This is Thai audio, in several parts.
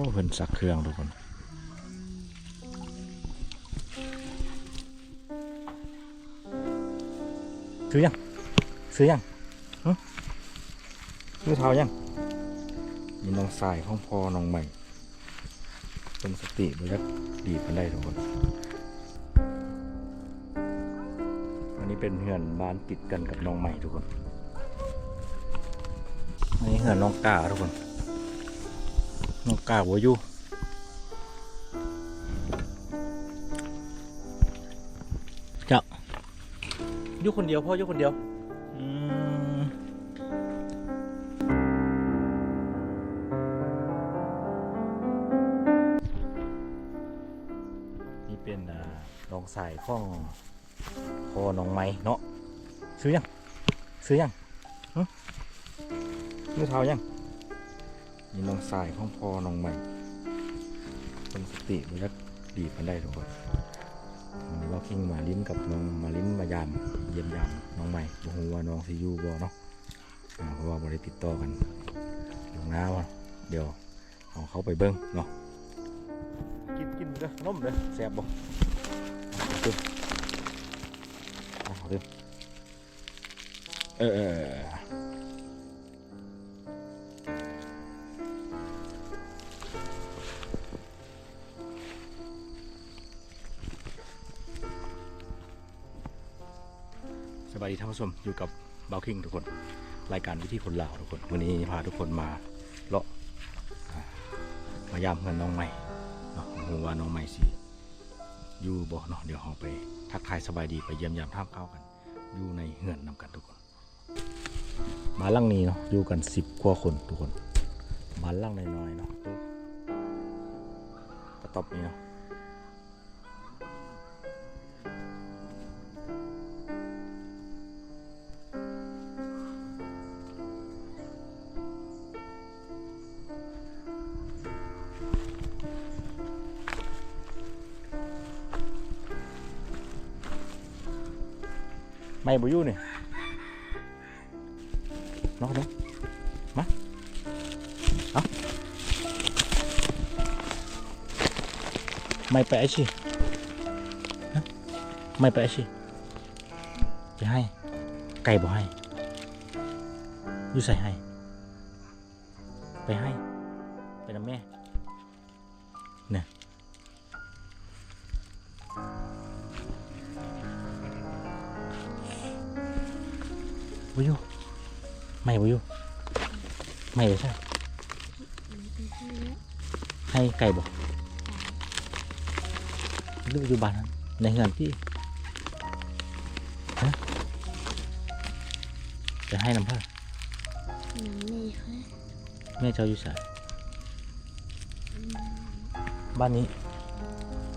โอ้เพิ่นสักเครื่องทุกคนซื้อยังซื้อยังหึซื้อเท้ายังมีน้องสายของพ่อน้องใหม่เป็นสติบยักดีกันได้ทุกคน อันนี้เป็นเหือนบ้านติดกันกับน้องใหม่ทุกคนอันนี้เหือนน้องกาทุกคน น้องกาหัวอยู่จ้าอยู่คนเดียวพ่ออยู่คนเดียวอืมนี่เป็นอ่าน้องสายข้องคอน้องไม้เนาะซื้อยังซื้อยังหึซื้อเท้ายัง นี่น้องสายของพ่อน้องใหม่เป็นสติมันก็ดีกันได้ทุกคนวันนี้เราคิงมาลิ้นกับน้องมาลิ้นมายามเยี่ยมยามน้องใหม่บ่ฮู้ว่าน้องสิอยู่บ่เนาะอ่าเพราะว่าบ่ได้ติดต่อกันอยู่น้าวะเดี๋ยวเอาเขาไปเบิ่งเนาะกินกินเด้อนมเด้อแซ่บบ่เอาเด้อเอาเด้อเออ วัสดีท่านผู้ชมอยู่กับเบลคิงทุกคน รายการวิธีคนลาวทุกคน วันนี้พาทุกคนมาเลาะมายามเงินน้องใหม่เนาะผมว่าน้องใหม่สิอยู่บ่เนาะเดี๋ยวเราไปทักทายสบายดีไปเยี่ยมยามท่ามข้ากัน อยู่ในเหือนนำกันทุกคน มาลังนี้เนาะอยู่กันสิบกว่าคนทุกคนบ้านลังน้อยๆเนาะตู้กระตอบนี้เนาะ ไม่บุยูนี่นอกเด้อมาเอาไม่ไปไอชิไม่ไปไอชิจะให้ ไก่บ่ให้ยูใส่ให้ ไปให้ ไปนำแม่เนี่ย บุยูไม่บุยูไม่ใช่ให้ไก่บอกลูกอยู่บ้านนั้นในเงินพี่ฮะจะให้น้ำเพื่อนี่ค่ะแม่เจ้าอยู่สายบ้านนี้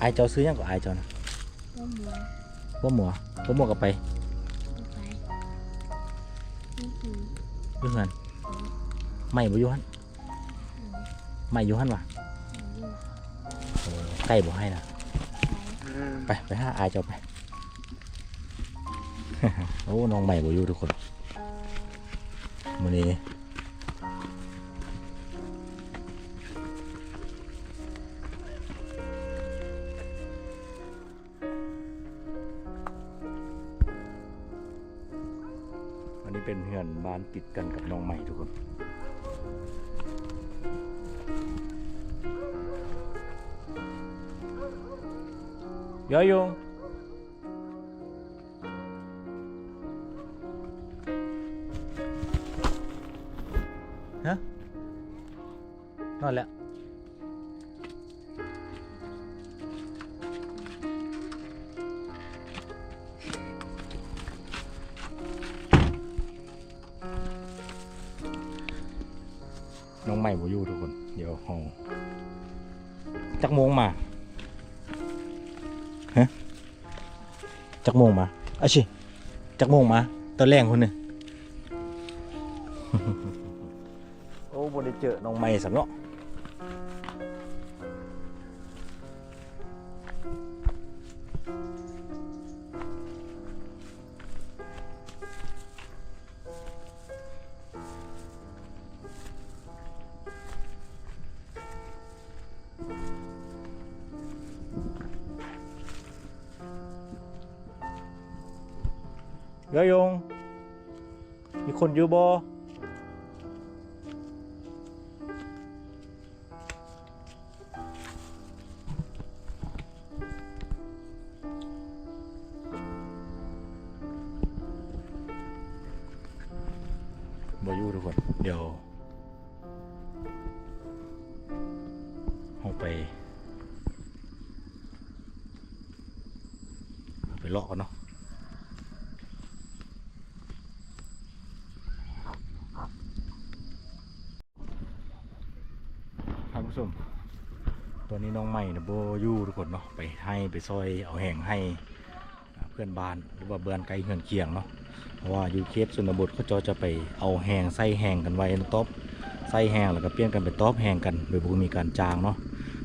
อายเจ้าซื้อยังกับอายเจ้านะว่าหมูบ่หมัวบ่หมัวกับไป อยู่เงินไม่บุยูหันไม่อยู่หันวะหมูอยู่โอ้ไก่บ่ให้นะไปไปห้าอายเจ้าไปโอ้น้องใหม่บ่อยู่ทุกคนมื้อนี้านติดกันกับน้องใหม่ทุกคนยอยง น้องใหม่บอยู่ทุกคน เดี๋ยวห้องจักโมงมาฮะจักโมงมาอาชิจักโมงมา ตอนแรงคนนึงโอ้บได้เจอน้องใหม่สำเนาะ ยอยง มีคนอยู่บ่บอยู่ทุกคน เดี๋ยวเอาไป ไปเลาะกันเนาะ ครับผู้ชมตอนนี้น้องใหม่นะ โบยู่ทุกคนเนาะไปให้ไปซอยเอาแห่งให้เพื่อนบ้านหรือว่าเบือนไกลเหือนเคียงเนาะเพราะว่าอยู่เคปชนบทเขาจาจะไปเอาแห่งใส่แห่งกันไว้ในต๊อบใส่แห่งแล้วก็เปลี่ยนกันไปต๊อบแห่งกันโดยบ่มีการจางเนาะ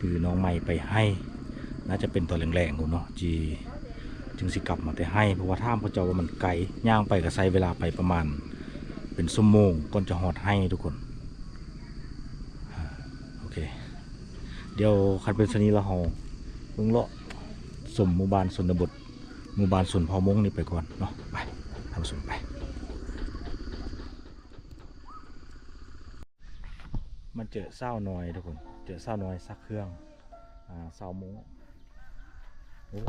คือน้องใหม่ไปให้ น่าจะเป็นตัวแรงๆกูเนาะจีจึงสิกลับมาแต่ให้เพราะว่าท่ามเขาเจ้าว่ามันไกลย่างไปก็ใช้เวลาไปประมาณ เป็นชั่วโมงก่อนจะหอดให้ทุกคนโอเค เดี๋ยวคันเป็นสนีละเฮาเพิ่งเลาะสมหมู่บ้านสนบทหมู่บ้านสนพอมงนี่ไปก่อนเนาะไปทำสมไปมันเจอเศร้าน้อยทุกคน เจอเศร้าน้อยซักเครื่อง อ่าเศร้ามงโอ้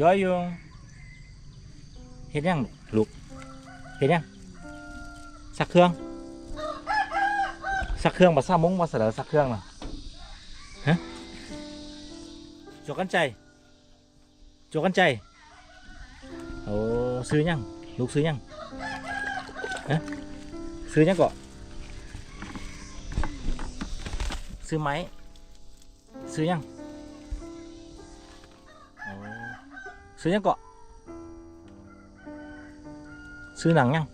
ย้อยยงเห็นยังลูกเห็นยังสักเครื่อง สักเครื่องมาสร้างมงมาเสนอสักเครื่องน่ะฮะจกกันใจจกกันใจโอ้ซื้อยังลูกซื้อยังฮะซื้อยังกาะซื้อไหมซื้อยัง ซื้อยังเกาะ ซื้อหนังยัง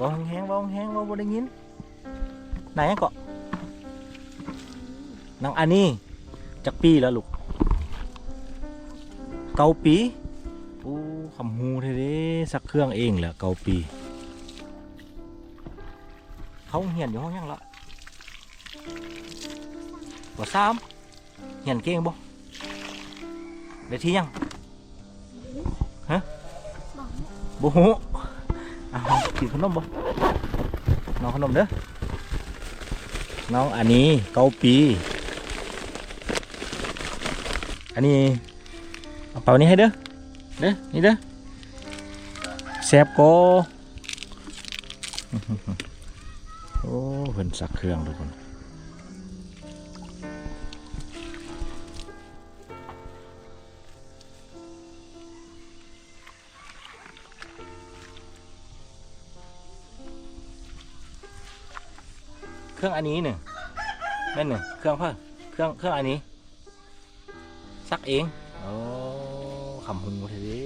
บองแห้งบองแห้งบองบได้ยินไหนอะเกาะนางอันนี้จักปีแล้วลูกเกาปีโอ้คำฮูเท่เด้สักเครื่องเองแหละเกาปี เขาเหียนอยู่ห้องยังละบ่ซ้ำเหียนเก่งบ่ ได้ที่ยังบอกบ่ฮู้อ้าวกินขนมบ่น้องขนมเด้อน้องอันนี้เกาปี อันนี้เอาเป่านี้ให้เด้อเด้อนี่เด้อแซบโกโอ้เพิ่นสักเครื่องทุกคน รื่องอันนี้หนึ่งนั่นหนึ่งเครื่องเพิ่มเครื่องเครื่องอันนี้ ซักเองโอ้คำหูเท่ดิอื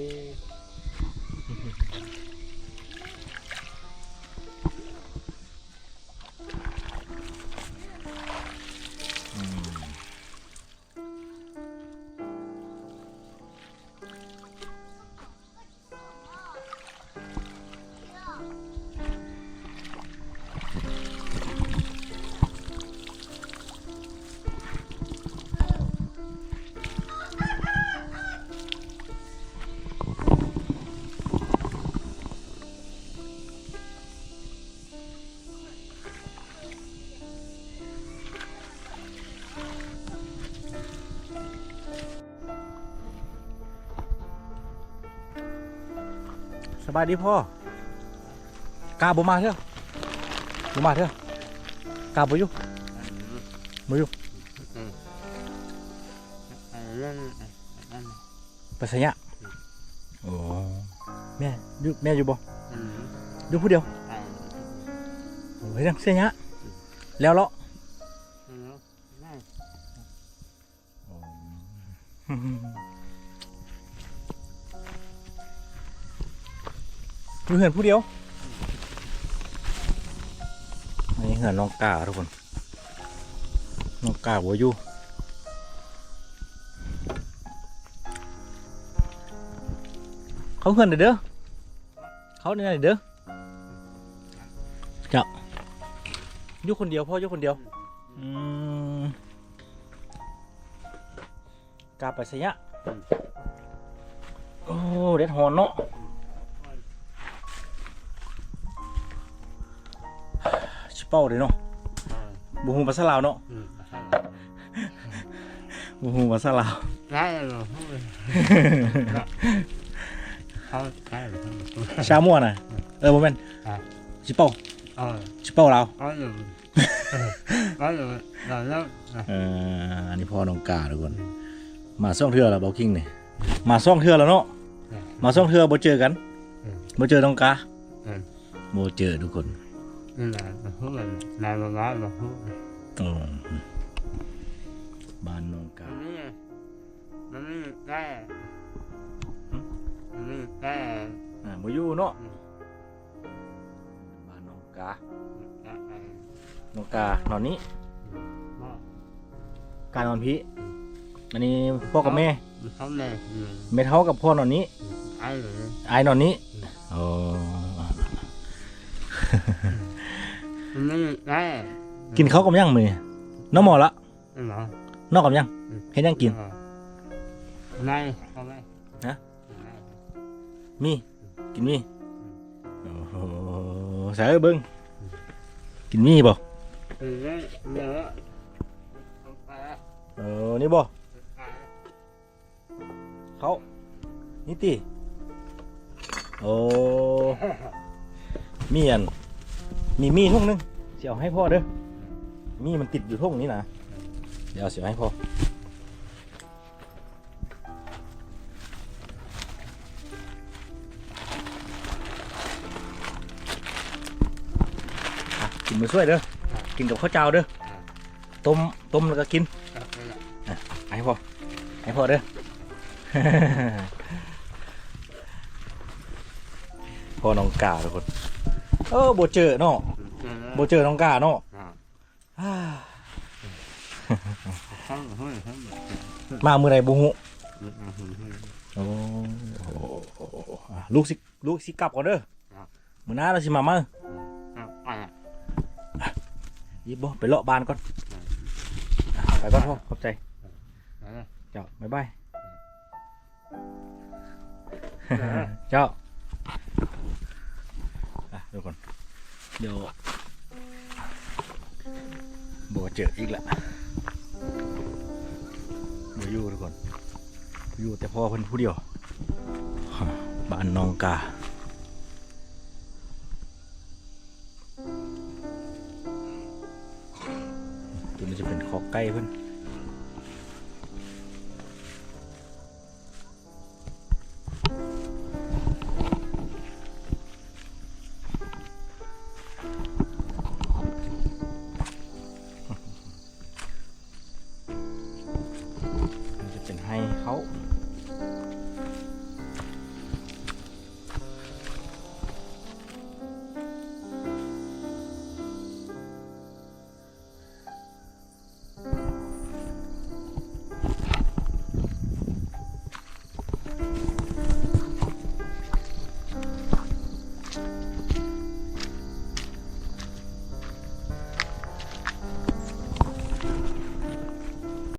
บายดีพ่อกาบ่มาเถอะบ่มาเถอะกาบ่อยู่มาอยู่เรื่องอันไปสยะโอ้แม่อยู่แม่อยู่บ่อืมอยู่ผู้เดียวอันโอ้ยดังเสียยะแล้วเลาะ อยู่เหือนผู้เดียวนี่เหือนน้องกาทุกคนน้องกาบัวอยู่เขาเหือนเด้อเด้อเขาเนี่ยเด้อเจ้าอยู่คนเดียวพ่ออยู่คนเดียวอืมกาไปสยะโอ้เด็ดหอนเนาะ เป้าเลยเนาะบูฮูภาษาลาวเนาะอืมบูฮูภาษาลาวได้หรอเขาได้หรอชาม่วนน่ะ เออโมเมนอะชิเป้าเออชิเป้าลาว có được có được rồi đó เอออันนี้พ่อน้องกาทุกคน มาซ่องเทือแล้วเบาคิงนี่มาซ่องเทือแล้วเนาะมาซ่องเทือบ่เจอกันอืมบ่เจอน้องกาอืมบ่เจอทุกคน nên là bà hút là này bà gái bà hút อืมบ้านนองกา nó mới nó mới cái nó mới cái อ่าบ่อยู่เนาะบ้านนองกานองกานอนนี้การนอนพี่อันนี้พ่อกับแม่ mình không này เมเท่ากับพ่อนอนนี้ไอ้นอนนี้โอ้ nó mới cái กินข้าวกับยังมือน้องหมอละ cái mà นอกกับยังเห็นยังกิน này không đây Hả? Này. มี กินมีโอ้โหใส่เบิ้งกินมีบ่ thì nó nhớ không phải เออนี่บ่ phải เขานี่ติโอ้มีอัน มีมีทุ่งหนึงเสียวให้พ่อเด้อมีมันติดอยู่ทุ่งนี้นะเดี๋ยวเสียวให้พ่อกินมาช่วยเด้อกินกับข้าวเจ้าเด้อต้มต้มแล้วก็กินให้พ่อให้พ่อเด้อพ่อน้องกาทุกคน เออโบเจอเนาะโบเจอน้องกาเนาะอ่า không không không มามือใดบุหุ không โอ้โหอะลูกสิลูกสิกลับก่อนเด้อครับมือหน้าเราสิมามา không ยิบบ่ไปเลาะบานก่อนอะไปก่อนพ่อขอบใจ phải เจ้าบ๊ายบายเจ้าอะทุกคน เดี๋ยวโบเจออีกละโบอยู่ทุกคนอยู่แต่พ่อเพิ่นผู้เดียวบ้านน้องกาตัวนี้จะเป็นคอไก่เพิ่น